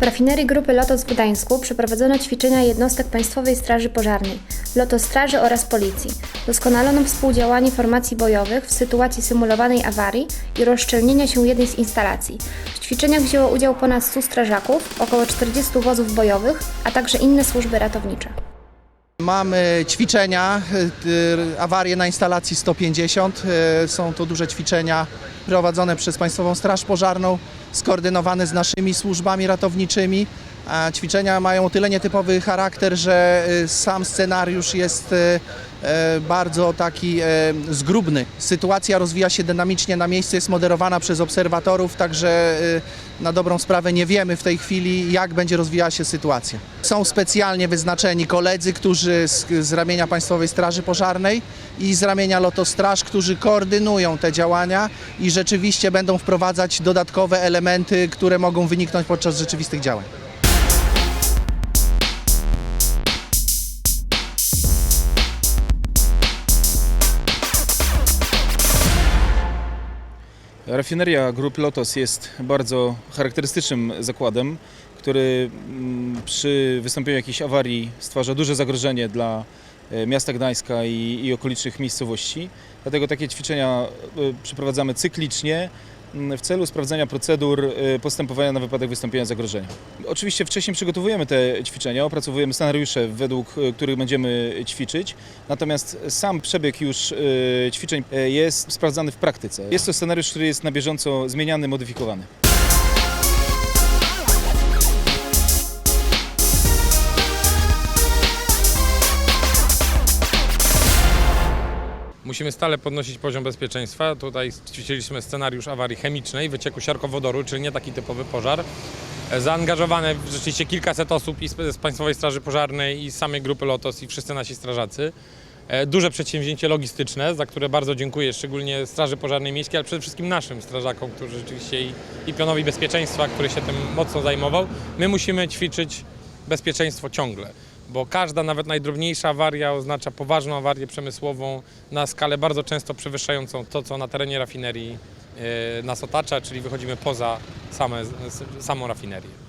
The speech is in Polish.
W rafinerii grupy Lotos w Gdańsku przeprowadzono ćwiczenia jednostek Państwowej Straży Pożarnej, Lotos Straży oraz Policji. Doskonalono współdziałanie formacji bojowych w sytuacji symulowanej awarii i rozszczelnienia się jednej z instalacji. W ćwiczeniach wzięło udział ponad 100 strażaków, około 40 wozów bojowych, a także inne służby ratownicze. Mamy ćwiczenia, y, y, awarie na instalacji 150. y, Są to duże ćwiczenia prowadzone przez Państwową Straż Pożarną, skoordynowane z naszymi służbami ratowniczymi. A ćwiczenia mają o tyle nietypowy charakter, że y, sam scenariusz jest y, y, bardzo taki zgrubny. Sytuacja rozwija się dynamicznie na miejscu, jest moderowana przez obserwatorów, także na dobrą sprawę nie wiemy w tej chwili, jak będzie rozwijała się sytuacja. Są specjalnie wyznaczeni koledzy, którzy z, z ramienia Państwowej Straży Pożarnej i z ramienia Lotostraż, którzy koordynują te działania i rzeczywiście będą wprowadzać dodatkowe elementy, które mogą wyniknąć podczas rzeczywistych działań. Rafineria Grupy Lotos jest bardzo charakterystycznym zakładem, który mm, przy wystąpieniu jakiejś awarii stwarza duże zagrożenie dla e, miasta Gdańska i, i okolicznych miejscowości. Dlatego takie ćwiczenia e, przeprowadzamy cyklicznie mm, w celu sprawdzenia procedur e, postępowania na wypadek wystąpienia zagrożenia. Oczywiście wcześniej przygotowujemy te ćwiczenia, opracowujemy scenariusze, według których będziemy ćwiczyć, natomiast sam przebieg już ćwiczeń jest sprawdzany w praktyce. Jest to scenariusz, który jest na bieżąco zmieniany, modyfikowany. Musimy stale podnosić poziom bezpieczeństwa. Tutaj ćwiczyliśmy scenariusz awarii chemicznej, wycieku siarkowodoru, czyli nie taki typowy pożar. E, Zaangażowane rzeczywiście kilkaset osób i z Państwowej Straży Pożarnej, i z samej grupy LOTOS, i wszyscy nasi strażacy. E, Duże przedsięwzięcie logistyczne, za które bardzo dziękuję, szczególnie Straży Pożarnej Miejskiej, ale przede wszystkim naszym strażakom, którzy rzeczywiście i, i pionowi bezpieczeństwa, który się tym mocno zajmował. My musimy ćwiczyć bezpieczeństwo ciągle, bo każda, nawet najdrobniejsza awaria oznacza poważną awarię przemysłową na skalę bardzo często przewyższającą to, co na terenie rafinerii e, nas otacza, czyli wychodzimy poza same, samą rafinerię.